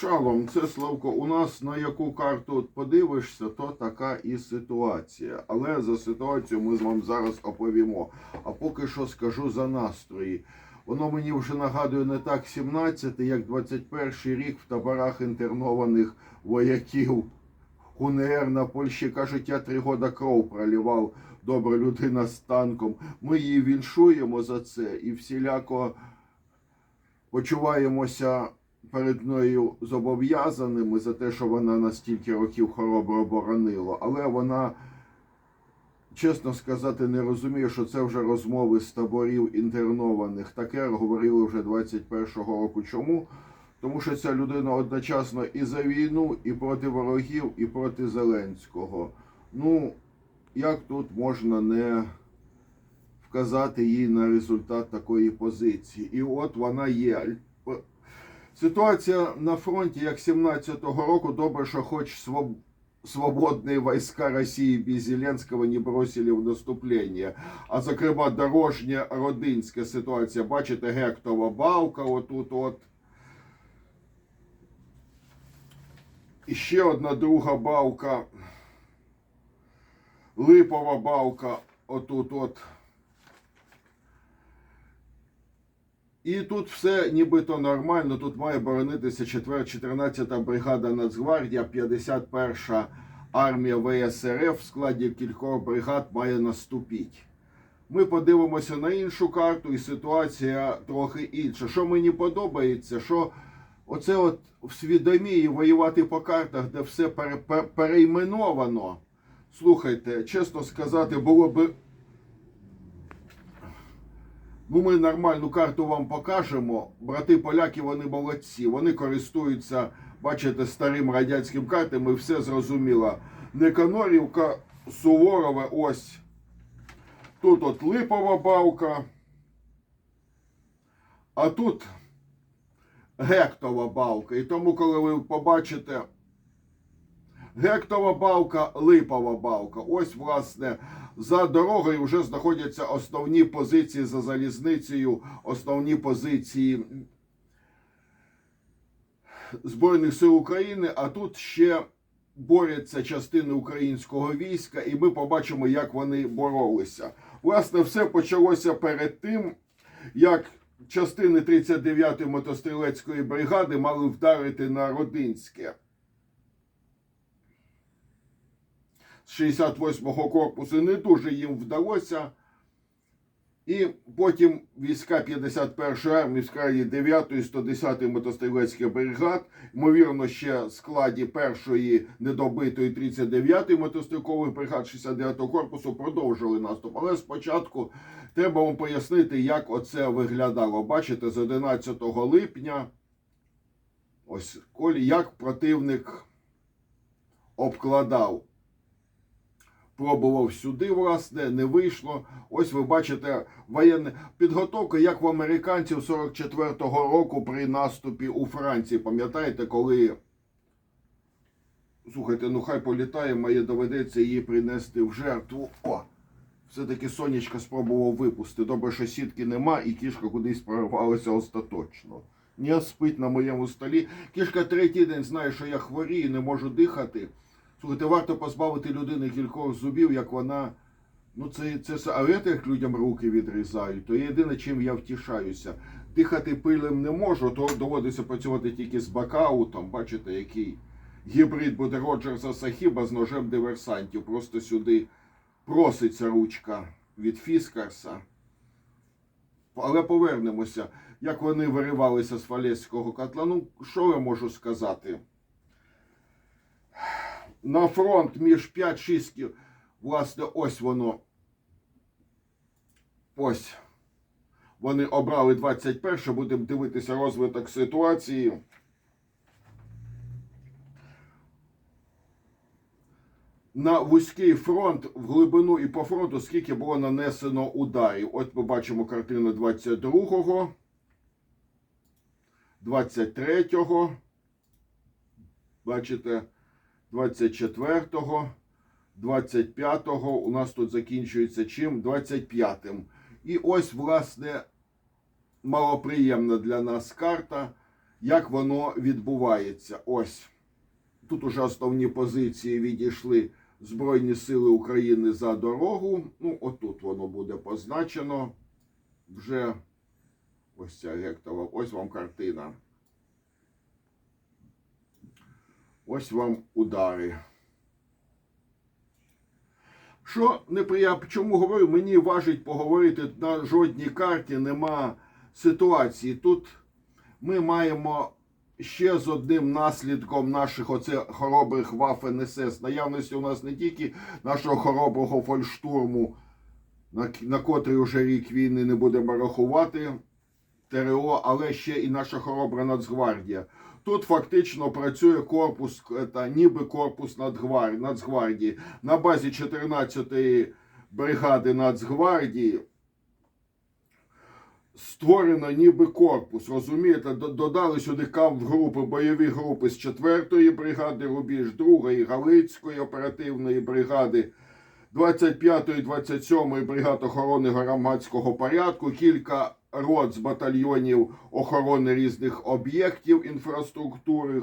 Шалом, це Славко. У нас на яку карту подивишся, то така і ситуація. Але за ситуацію ми з вами зараз оповімо. А поки що скажу за настрої. Воно мені вже нагадує не так 17, як 21 рік в таборах інтернованих вояків УНР на Польщі. Кажуть, я три года кров пролівав. Добра людина з танком. Ми її віншуємо за це і всіляко почуваємося перед нею зобов'язаними за те, що вона на стільки років хоробро боронила, але вона, чесно сказати, не розуміє, що це вже розмови з таборів інтернованих. Таке говорили вже 21-го року. Чому? Тому що ця людина одночасно і за війну, і проти ворогів, і проти Зеленського. Ну, як тут можна не вказати їй на результат такої позиції? І от вона є. Ситуація на фронті, як 17-го року, добре, що хоч своб... свободные войска Росії без Зеленського не бросили в наступлення. А зокрема, дорожня родинська ситуація. Бачите, гектова балка отут от. І ще одна друга балка. Липова балка отут от. І тут все нібито нормально. Тут має боронитися 4, 14-та бригада Нацгвардія, 51-ша армія ВСРФ в складі кількох бригад має наступити. Ми подивимося на іншу карту, і ситуація трохи інша. Що мені подобається, що оце от в свідомі воювати по картах, де все пере, перейменовано. Слухайте, чесно сказати, було би. Ну, ми нормальну карту вам покажемо. Брати поляки, вони молодці. Вони користуються, бачите, старим радянським картами, все зрозуміло. Неканорівка, Суворове, ось. Тут от липова балка. А тут гектова балка. І тому, коли ви побачите гектова балка, липова балка. Ось, власне, за дорогою вже знаходяться основні позиції за залізницею, основні позиції Збройних сил України, а тут ще борються частини українського війська, і ми побачимо, як вони боролися. Власне, все почалося перед тим, як частини 39-ї мотострілецької бригади мали вдарити на Родинське. З 68-го корпусу не дуже їм вдалося. І потім війська 51-ї армії в складі 9-ї 110-ї мотострілецьких бригад, ймовірно, ще в складі першої недобитої 39-ї мотострілкових бригад 69-го корпусу продовжили наступ. Але спочатку треба вам пояснити, як оце виглядало. Бачите, з 11 липня, ось колі, як противник обкладав пробував сюди, власне, не вийшло. Ось ви бачите воєнна підготовка, як в американців 44-го року при наступі у Франції. Пам'ятаєте, коли. Слухайте, ну хай політає, має доведеться її принести в жертву. О! Все-таки сонечка спробував випустити. Добре, що сітки нема, і кішка кудись прорвалася остаточно. Не спить на моєму столі. Кішка третій день знає, що я хворію, не можу дихати. Слухайте, варто позбавити людини кількох зубів, як вона. Ну, це це а як людям руки відрізають, то єдине, чим я втішаюся. Дихати пилем не можу, то доводиться працювати тільки з бакаутом. Бачите, який гібрид буде Роджерса Сахіба з ножем диверсантів. Просто сюди проситься ручка від Фіскарса. Але повернемося, як вони виривалися з Фалецького котла. Ну, що я можу сказати? На фронт між 5-6, власне, ось воно. Ось. Вони обрали 21, будемо дивитися розвиток ситуації. На вузький фронт в глибину і по фронту, скільки було нанесено ударів. От ми бачимо картину 22-го, 23-го. Бачите? 24-го, 25-го у нас тут закінчується чим? 25-м. І ось, власне, малоприємна для нас карта, як воно відбувається. Ось. Тут уже основні позиції відійшли Збройні Сили України за дорогу. Ну, отут воно буде позначено. Вже ось ця гектова. Ось вам картина. Ось вам удари. Що неприємно, чому говорю, мені важить поговорити на жодній карті нема ситуації. Тут ми маємо ще з одним наслідком наших оце хоробрих ваф НСС. Наявності у нас не тільки нашого хороброго фольштурму, на, на котрий уже рік війни не будемо рахувати ТРО, але ще і наша хоробра Нацгвардія. Тут фактично працює корпус, та, ніби корпус Нацгвардії. На базі 14-ї бригади Нацгвардії створено ніби корпус. Розумієте, додали сюди камп-групи, бойові групи з 4-ї бригади Рубіж, 2-ї Галицької оперативної бригади. 25-ї, 27-ї бригад охорони громадського порядку, кілька рот з батальйонів охорони різних об'єктів інфраструктури.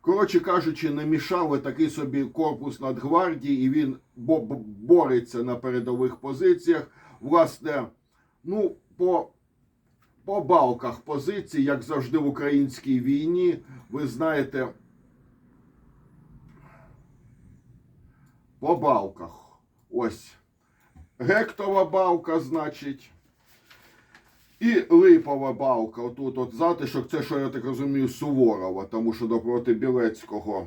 Коротше кажучи, не мішали такий собі корпус Нацгвардії, і він бо- бо- бореться на передових позиціях. Власне, ну, по, по балках позицій, як завжди в українській війні, ви знаєте, по балках. Ось. Гектова балка, значить. І липова балка. Отут от затишок, це, що я так розумію, Суворова, тому що напроти Білецького.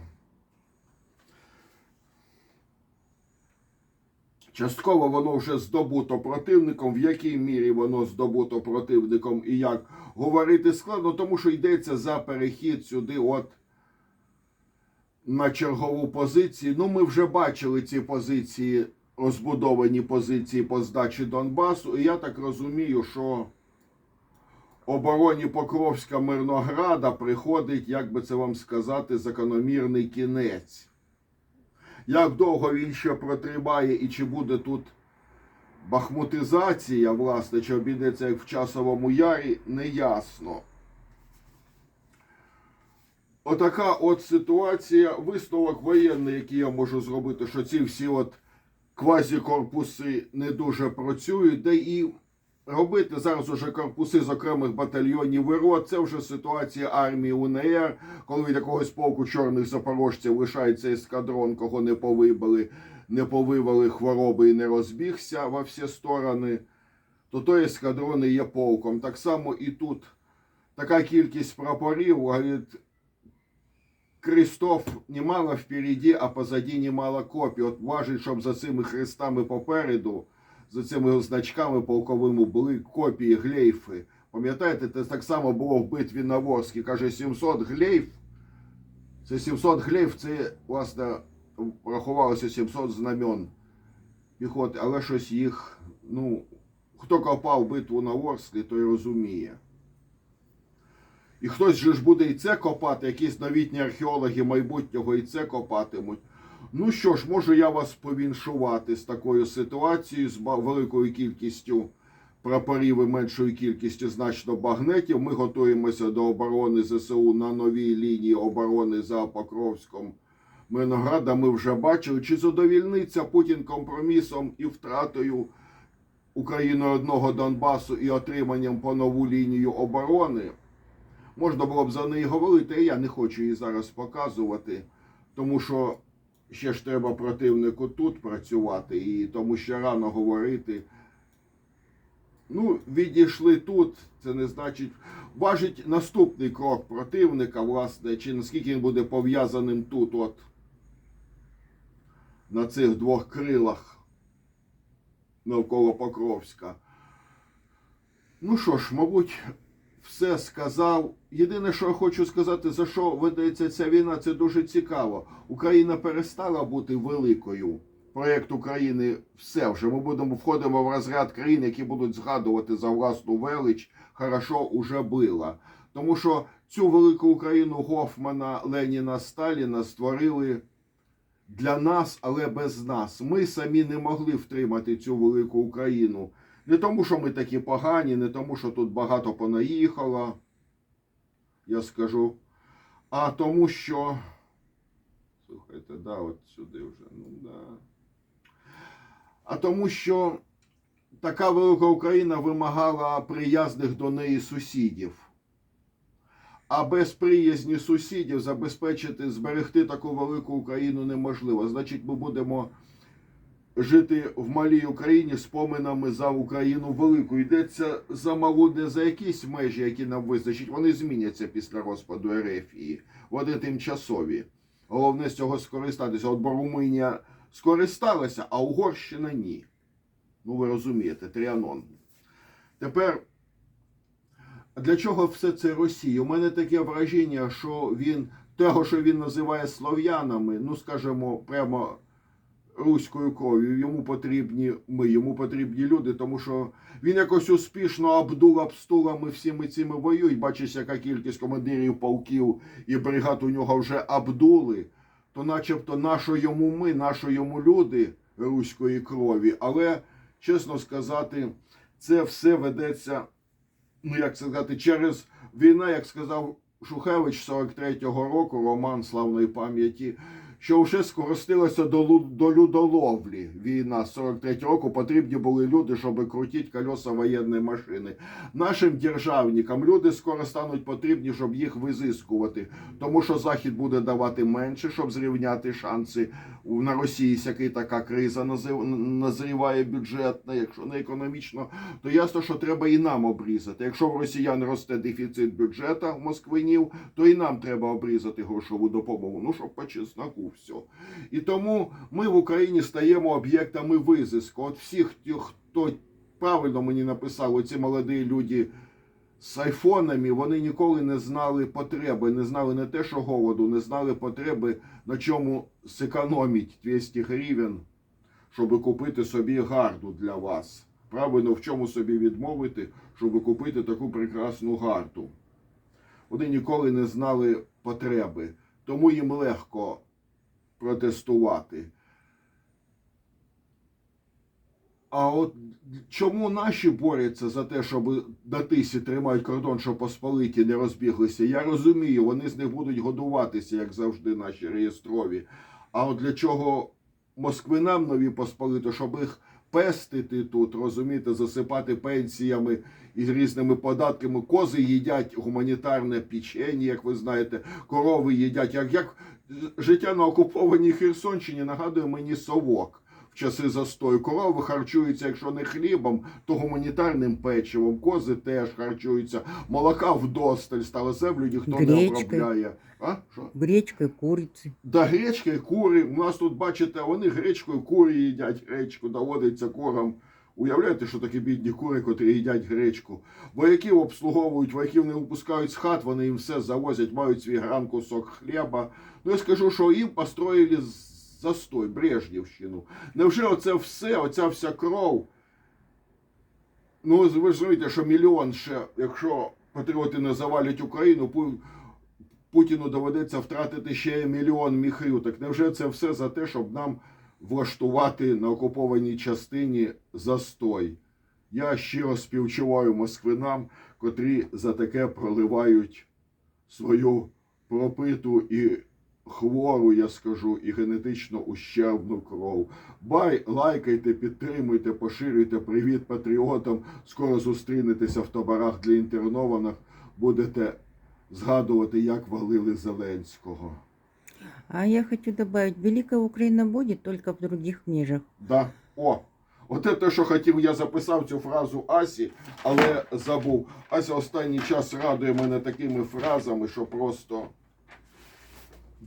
Частково воно вже здобуто противником, в якій мірі воно здобуто противником і як говорити складно, тому що йдеться за перехід сюди, от на чергову позицію. Ну, ми вже бачили ці позиції, розбудовані позиції по здачі Донбасу, і я так розумію, що обороні Покровська Мирнограда приходить, як би це вам сказати, закономірний кінець. Як довго він ще протримає і чи буде тут бахмутизація, власне, чи обійдеться як в часовому ярі, не ясно. Отака от ситуація. Висновок воєнний, який я можу зробити, що ці всі от квазікорпуси не дуже працюють, де і робити зараз уже корпуси з окремих батальйонів і рот. Це вже ситуація армії УНР, коли від якогось полку чорних запорожців лишається ескадрон, кого не повибили, не повивали хвороби і не розбігся во всі сторони, то той ескадрон і є полком. Так само і тут така кількість прапорів, говорить, Крестов немало впереді, а позаді немало копій. От важить, щоб за цими хрестами попереду, за цими значками полковими були копії, глейфи. Пам'ятаєте, це так само було в битві на Ворскі. Каже, 700 глейф. Це 700 глейф, це, власне, рахувалося 700 знамен піхоти, але щось їх, ну, хто копав битву на Ворсклі, той розуміє. І хтось же ж буде і це копати, якісь новітні археологи майбутнього і це копатимуть. Ну що ж, можу я вас повіншувати з такою ситуацією, з великою кількістю прапорів і меншою кількістю значно багнетів. Ми готуємося до оборони ЗСУ на новій лінії оборони за Покровськом. Мирнограда ми вже бачили, чи задовільниться Путін компромісом і втратою Україною одного Донбасу і отриманням по нову лінію оборони. Можна було б за неї говорити, я не хочу її зараз показувати, тому що ще ж треба противнику тут працювати, і тому ще рано говорити. Ну, відійшли тут, це не значить. Важить наступний крок противника, власне, чи наскільки він буде пов'язаним тут, от на цих двох крилах навколо Покровська. Ну що ж, мабуть, все сказав. Єдине, що я хочу сказати, за що ведеться ця війна, це дуже цікаво. Україна перестала бути великою. Проєкт України все вже. Ми будемо входимо в розряд країн, які будуть згадувати за власну велич. Хорошо уже було. Тому що цю велику Україну Гофмана, Леніна, Сталіна створили для нас, але без нас. Ми самі не могли втримати цю велику Україну. Не тому, що ми такі погані, не тому, що тут багато понаїхало. я скажу. А тому що. Слухайте, да, от сюди вже. Ну да. А тому що така велика Україна вимагала приязних до неї сусідів. А без приязні сусідів забезпечити, зберегти таку велику Україну неможливо. Значить, ми будемо жити в малій Україні з поминами за Україну велику. Йдеться за малу не за якісь межі, які нам визначать. Вони зміняться після розпаду Ерефії. Вони тимчасові. Головне з цього скористатися. От бо Румунія скористалася, а Угорщина ні. Ну, ви розумієте, Тріанон. Тепер, для чого все це Росії? У мене таке враження, що він того, що він називає слов'янами, ну скажімо, прямо руською кров'ю, йому потрібні ми, йому потрібні люди, тому що він якось успішно обдув обстулами всіми цими воюють. Бачиш, яка кількість командирів полків і бригад у нього вже обдули, то начебто нашо йому ми, нашо йому люди руської крові. Але, чесно сказати, це все ведеться, ну як сказати, через війна, як сказав Шухевич 43-го року, роман славної пам'яті, що вже скоростилася до, до людоловлі. Війна з 43-го року потрібні були люди, щоб крутити колеса воєнної машини. Нашим державникам люди скоро стануть потрібні, щоб їх визискувати, тому що Захід буде давати менше, щоб зрівняти шанси на Росії, який така криза назріває бюджетна, якщо не економічно, то ясно, що треба і нам обрізати. Якщо в росіян росте дефіцит бюджету в москвинів, то і нам треба обрізати грошову допомогу. Ну, щоб по чесноку все. І тому ми в Україні стаємо об'єктами визиску. От всіх хто правильно мені написав, оці молоді люди з айфонами, вони ніколи не знали потреби, не знали не те, що голоду, не знали потреби, на чому зекономить 200 гривень, щоб купити собі гарду для вас. Правильно, в чому собі відмовити, щоб купити таку прекрасну гарду. Вони ніколи не знали потреби, тому їм легко протестувати. А от чому наші борються за те, щоб на тисі тримають кордон, щоб посполиті не розбіглися? Я розумію, вони з них будуть годуватися, як завжди, наші реєстрові. А от для чого москвинам нові посполити, щоб їх пестити тут, розумієте, засипати пенсіями і різними податками. Кози їдять гуманітарне печення, як ви знаєте, корови їдять. Як, як життя на окупованій Херсонщині нагадує мені совок в часи застою. Корови харчуються, якщо не хлібом, то гуманітарним печивом. Кози теж харчуються. Молока вдосталь стало землю, ніхто не Гречкою. обробляє. А? Що? Гречкой, курицы. Да, гречка кури. У нас тут, бачите, вони гречкою кури їдять гречку, доводиться курам. Уявляєте, що такі бідні кури, котрі їдять гречку. Вояків обслуговують, вояків не випускають з хат, вони їм все завозять, мають свій грам кусок хліба. Ну я скажу, що їм построїли з- застой, Брежнівщину. Невже оце все, оця вся кров? Ну, ви розумієте, що мільйон ще, якщо патріоти не завалять Україну, Пу- Путіну доведеться втратити ще мільйон міхрів. Так невже це все за те, щоб нам влаштувати на окупованій частині застой? Я щиро співчуваю москвинам, котрі за таке проливають свою пропиту і хвору, я скажу, і генетично ущербну кров. Бай, лайкайте, підтримуйте, поширюйте. Привіт патріотам. Скоро зустрінетеся в таборах для інтернованих. Будете згадувати, як валили Зеленського. А я хочу добавить, Великая Украина будет только в других межах. Да. О! Оте те, що хотів, я записав цю фразу Асі, але забув. Ася останній час радує мене такими фразами, що просто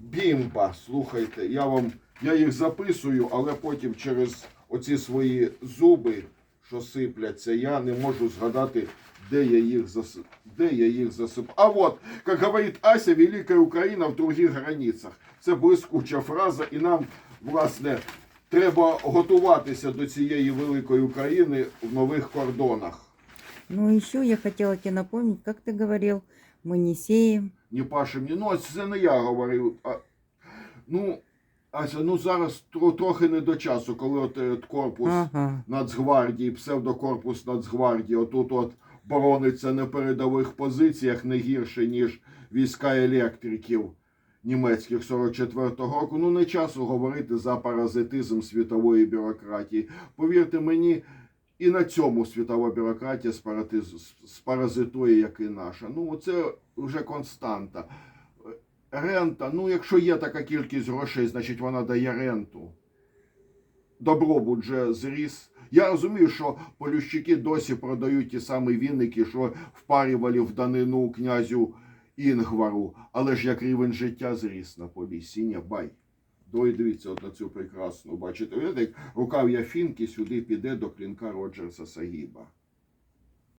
бімба. Слухайте, я вам я їх записую, але потім через оці свої зуби, що сипляться, я не можу згадати, де я їх засип... де я їх засип. А от, як говорить Ася, Велика Україна в других границях. Це блискуча фраза, і нам, власне, треба готуватися до цієї великої України в нових кордонах. Ну, еще я хотела тебе напомнить, как ты говорил, мы не сеем. Ні пашем, ні. Ну, це не я говорив. А, ну, Ася, ну зараз тро- трохи не до часу, коли от, е, от корпус Ага. Нацгвардії, псевдокорпус Нацгвардії, отут от борониться на передових позиціях не гірше, ніж війська електриків німецьких 44-го року. Ну, не часу говорити за паразитизм світової бюрократії. Повірте мені, і на цьому світова бюрократія спаразитує, як і наша. Ну, це вже константа. Рента, ну, якщо є така кількість грошей, значить вона дає ренту. Добробут же зріс. Я розумію, що полющики досі продають ті самі вінники, що впарювали в данину князю Інгвару. Але ж як рівень життя зріс на поліссі, бай. Дойдіться от на цю прекрасну, бачите, як рукав'я фінки сюди піде до клінка Роджерса Сагіба.